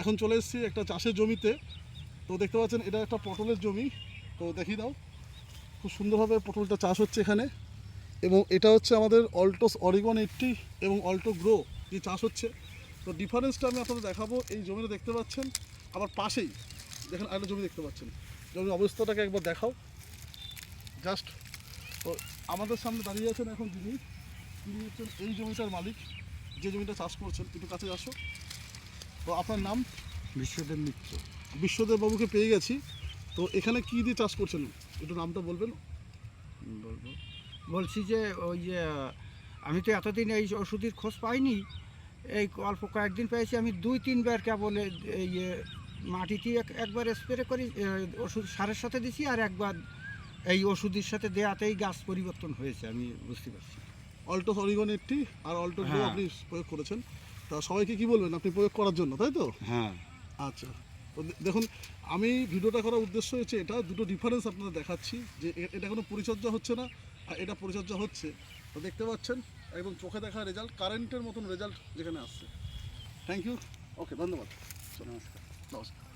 এখন চলে এসেছি একটা চাষের জমিতে। তো দেখতে পাচ্ছেন, এটা একটা পটলের জমি। তো দেখিয়ে দাও, খুব সুন্দরভাবে পটলটা চাষ হচ্ছে এখানে। এবং এটা হচ্ছে আমাদের অল্টোস অরিগন এইটটি এবং অল্টো গ্রো যে চাষ হচ্ছে। তো ডিফারেন্সটা আমি আপনাদের দেখাবো, এই জমিটা দেখতে পাচ্ছেন। আবার পাশেই, দেখেন আরেকটা জমি দেখতে পাচ্ছেন। জমির অবস্থাটাকে একবার দেখাও। জাস্ট, তো আমাদের সামনে দাঁড়িয়ে আছেন এখন যিনি। তিনি হচ্ছেন এই জমিটার মালিক, যে জমিটা চাষ করছেন। একটু কাছে আসো। তো আপনার নাম? বিশ্বদেব মিত্র। বিশ্বদেব বাবুকে পেয়ে গেছি। তো এখানে কি দিয়ে চাষ করছেন? একটু নামটা বলবেন। বলব। বলছি যে ওই যে আমি তো এতদিন এই ওষুধের খোঁজ পাইনি। এই অল্প কয়েকদিন পেয়েছি। আমি দুই তিনবার কেবল এই এ, মাটিতে এক- একবার স্প্রে করি ওষুধ সারের সাথে দিছি আর একবার এই ওষুধের সাথে দেওয়াতেই গাছ পরিবর্তন হয়েছে। আমি বুঝতে পারছি। অল্টো অরিগন এইটটি আর অল্টো হ্যাঁ। আপনি প্রয়োগ করেছেন। তা সবাইকে কি বলবেন? আপনি প্রয়োগ করার জন্য তাই তো? হ্যাঁ। আচ্ছা। তো দেখুন আমি ভিডিওটা করার উদ্দেশ্য হচ্ছে এটা দুটো ডিফারেন্স আপনাদের দেখাচ্ছি যে এটা কোনো পরিচর্যা হচ্ছে না আর এটা পরিচর্যা হচ্ছে। তো দেখতে পাচ্ছেন একদম চোখে দেখা রেজাল্ট কারেন্টের মতন রেজাল্ট যেখানে আসছে। থ্যাংক ইউ ওকে ধন্যবাদ। নমস্কার। নমস্কার।